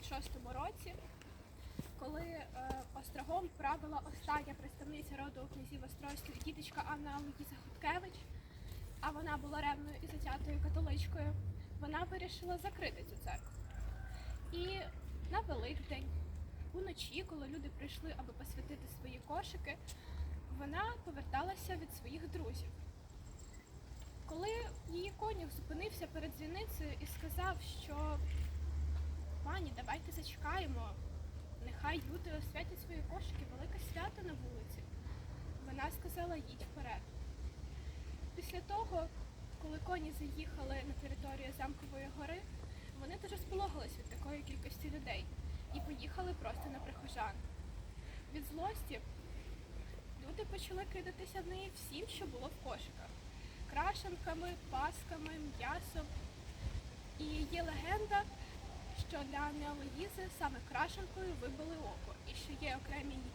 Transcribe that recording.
36-му році, коли е, острогом правила остання представниця роду князів Острозьких діточка Анна Луїза Хуткевич, а вона була ревною і затятою католичкою, вона вирішила закрити цю церкву. І на Великдень, уночі, коли люди прийшли, аби посвятити свої кошики, вона поверталася від своїх друзів. Коли її конюх зупинився перед дзвіницею і сказав, що пані, давайте зачекаємо, нехай люди освятять свої кошики, велике свято на вулиці. Вона сказала, їдь вперед. Після того, коли коні заїхали на територію замкової гори, вони дуже спологалися від такої кількості людей і поїхали просто на прихожан. Від злості люди почали кидатися в неї всім, що було в кошиках крашенками, пасками, м'ясом. І є легенда, що для Неолоїзи саме крашенкою вибили око і що є окремі її